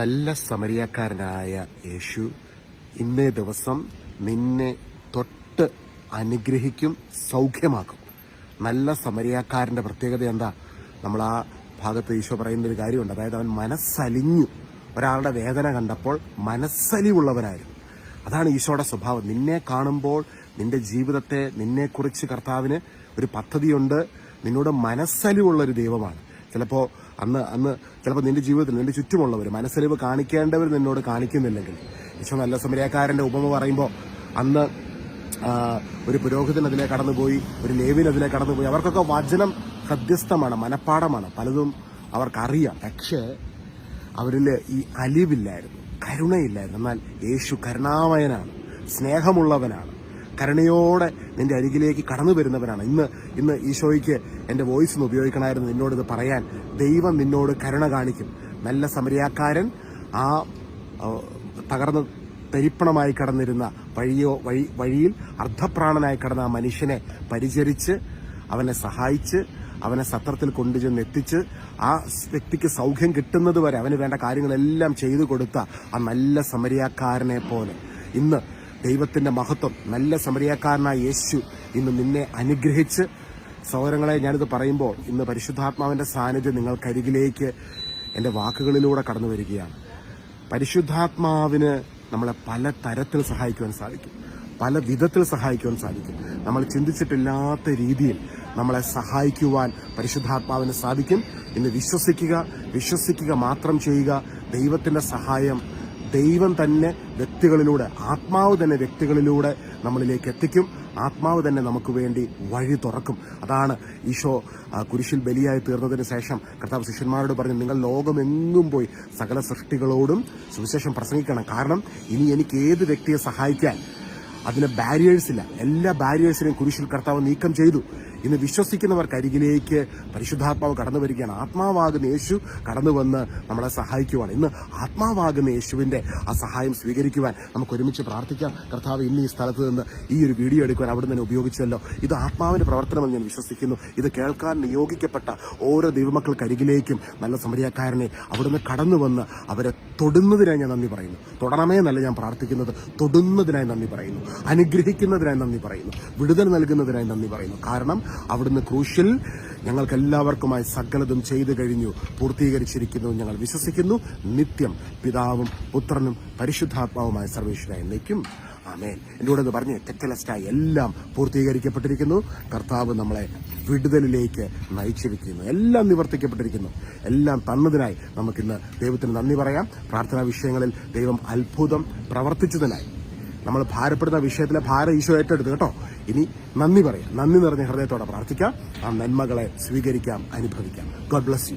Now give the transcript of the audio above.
നല്ല സമരിയാക്കാരനായ യേശു ഇന്നേ ദിവസം നിന്നെ തൊട്ട് അനുഗ്രഹിക്കും സൗഖ്യമാക്കും. നല്ല സമരിയാക്കാരന്റെ പ്രത്യേകത എന്താ? നമ്മൾ ആ ഭാഗത്ത് ഈശോ പറയുന്ന ഒരു കാര്യമുണ്ട്. അതായത് അവൻ മനസ്സലിഞ്ഞു. ഒരാളുടെ വേദന കണ്ടപ്പോൾ മനസ്സലിവുള്ളവനായിരുന്നു. അതാണ് ഈശോയുടെ സ്വഭാവം. നിന്നെ കാണുമ്പോൾ നിന്റെ ജീവിതത്തെ നിന്നെക്കുറിച്ച് കർത്താവിന് ഒരു പദ്ധതിയുണ്ട്. നിന്നോട് മനസ്സലിവുള്ളൊരു ദൈവമാണ്. ചിലപ്പോൾ അന്ന് അന്ന് ചിലപ്പോൾ നിന്റെ ജീവിതത്തിൽ നിന്റെ ചുറ്റുമുള്ളവർ മനസ്സലിവ് കാണിക്കേണ്ടവർ നിന്നോട് കാണിക്കുന്നില്ലെങ്കിൽ. ഈശോ നല്ല സമരക്കാരന്റെ ഉപമ പറയുമ്പോൾ അന്ന് ഒരു പുരോഹിതൻ അതിലെ കടന്നുപോയി ഒരു ലേവിൻ അതിലെ കടന്നുപോയി. അവർക്കൊക്കെ വചനം ഹൃദ്യസ്ഥമാണ് മനഃപ്പാടമാണ് പലതും അവർക്കറിയാം. പക്ഷേ അവരിൽ ഈ അലിവില്ലായിരുന്നു കരുണയില്ലായിരുന്നു. എന്നാൽ യേശു കരുണാമയനാണ് സ്നേഹമുള്ളവനാണ്. കരുണയോടെ നിന്റെ അരികിലേക്ക് കടന്നു വരുന്നവനാണ്. ഇന്ന് ഇന്ന് ഈശോയ്ക്ക് എന്റെ വോയിസ് ഒന്ന് ഉപയോഗിക്കണമായിരുന്നു നിന്നോട് ഇത് പറയാൻ. ദൈവം നിന്നോട് കരുണ കാണിക്കും. നല്ല സമരിയാക്കാരൻ ആ തകർന്ന് തരിപ്പണമായി കടന്നിരുന്ന വഴിയോ വഴി വഴിയിൽ അർദ്ധപ്രാണനായി കടന്ന ആ മനുഷ്യനെ പരിചരിച്ച് അവനെ സഹായിച്ച് അവനെ സത്രത്തിൽ കൊണ്ടുചെന്ന് എത്തിച്ച് ആ വ്യക്തിക്ക് സൗഖ്യം കിട്ടുന്നത് വരെ അവന് വേണ്ട കാര്യങ്ങളെല്ലാം ചെയ്തു കൊടുത്ത ആ നല്ല സമരിയാക്കാരനെ പോലെ. ഇന്ന് ദൈവത്തിന്റെ മഹത്വം നല്ല സമരിയാക്കാരനായ യേശു ഇന്ന് നിന്നെ അനുഗ്രഹിച്ച് സഹോദരങ്ങളെ ഞാനിത് പറയുമ്പോൾ ഇന്ന് പരിശുദ്ധാത്മാവിന്റെ സാന്നിധ്യം നിങ്ങൾക്കരികിലേക്ക് എന്റെ വാക്കുകളിലൂടെ കടന്നു വരികയാണ്. പരിശുദ്ധാത്മാവിന് നമ്മളെ പല തരത്തിൽ സഹായിക്കുവാൻ സാധിക്കും. പല വിധത്തിൽ സഹായിക്കുവാൻ സാധിക്കും. നമ്മൾ ചിന്തിച്ചിട്ടില്ലാത്ത രീതിയിൽ നമ്മളെ സഹായിക്കുവാൻ പരിശുദ്ധാത്മാവിന് സാധിക്കും. ഇന്ന് വിശ്വസിക്കുക വിശ്വസിക്കുക മാത്രം ചെയ്യുക ദൈവത്തിന്റെ സഹായം ദൈവം തന്നെ വ്യക്തികളിലൂടെ ആത്മാവ് തന്നെ വ്യക്തികളിലൂടെ നമ്മളിലേക്ക് എത്തിക്കും. ആത്മാവ് തന്നെ നമുക്ക് വേണ്ടി വഴി തുറക്കും. അതാണ് ഈശോ കുരിശിൽ ബലിയായി തീർന്നതിന് ശേഷം കർത്താവ് ശിഷ്യന്മാരോട് പറഞ്ഞു നിങ്ങൾ ലോകമെങ്ങും പോയി സകല സൃഷ്ടികളോടും സുവിശേഷം പ്രസംഗിക്കണം. കാരണം ഇനി എനിക്ക് ഏത് വ്യക്തിയെ സഹായിക്കാൻ? അതിന് ബാരിയേഴ്സ് ഇല്ല. എല്ലാ ബാരിയേഴ്സിനെയും കുരിശിൽ കർത്താവ് നീക്കം ചെയ്തു. ഇന്ന് വിശ്വസിക്കുന്നവർക്ക് അരികിലേക്ക് പരിശുദ്ധാത്മാവ് കടന്നു വരികയാണ്. ആത്മാവാകുന്ന യേശു കടന്നു വന്ന് നമ്മളെ സഹായിക്കുവാണ്. ഇന്ന് ആത്മാവാകുന്ന യേശുവിന്റെ ആ സഹായം സ്വീകരിക്കുവാൻ നമുക്ക് ഒരുമിച്ച് പ്രാർത്ഥിക്കാം. കർത്താവ് ഇന്ന് ഈ സ്ഥലത്ത് നിന്ന് ഈ ഒരു വീഡിയോ എടുക്കുവാൻ അവിടെ നിന്ന് ഉപയോഗിച്ചല്ലോ. ഇത് ആത്മാവിന്റെ പ്രവർത്തനമെന്ന് ഞാൻ വിശ്വസിക്കുന്നു. ഇത് കേൾക്കാൻ നിയോഗിക്കപ്പെട്ട ഓരോ ദൈവമക്കൾക്ക് അരികിലേക്കും നല്ല സമരിയാക്കാരനെ അവിടുന്ന് കടന്നു വന്ന് അവരെ തൊടുന്നതിനായി ഞാൻ നന്ദി പറയുന്നു. തൊടണമേ എന്നല്ല ഞാൻ പ്രാർത്ഥിക്കുന്നത്. തൊടുന്നതിനായി നന്ദി പറയുന്നു. അനുഗ്രഹിക്കുന്നതിനായി നന്ദി പറയുന്നു. വിടുതൽ നൽകുന്നതിനായി നന്ദി പറയുന്നു. കാരണം അവിടുന്ന് ക്രൂഷ്യൽ ഞങ്ങൾക്ക് എല്ലാവർക്കുമായി സകലതും ചെയ്തു കഴിഞ്ഞു പൂർത്തീകരിച്ചിരിക്കുന്നു ഞങ്ങൾ വിശ്വസിക്കുന്നു. നിത്യം പിതാവും പുത്രനും പരിശുദ്ധാത്മാവുമായ സർവേശ്വരായി നിൽക്കും. ആമേൻ. എന്റെ കൂടെ പറഞ്ഞ് തെറ്റലസ്റ്റായി എല്ലാം പൂർത്തീകരിക്കപ്പെട്ടിരിക്കുന്നു. കർത്താവ് നമ്മളെ വിടുതലിലേക്ക് നയിച്ചിരിക്കുന്നു. എല്ലാം നിവർത്തിക്കപ്പെട്ടിരിക്കുന്നു. എല്ലാം തന്നതിനായി നമുക്കിന്ന് ദൈവത്തിന് നന്ദി പറയാം. പ്രാർത്ഥനാ വിഷയങ്ങളിൽ ദൈവം അത്ഭുതം പ്രവർത്തിച്ചതിനായി. നമ്മൾ ഭാരപ്പെടുന്ന വിഷയത്തിലെ ഭാരം ഈശോ ഏറ്റെടുത്ത് കേട്ടോ? ഇനി നന്ദി പറയാം. നന്ദി നിറഞ്ഞ ഹൃദയത്തോടെ പ്രാർത്ഥിക്കാം. ആ നന്മകളെ സ്വീകരിക്കാം അനുഭവിക്കാം. God bless you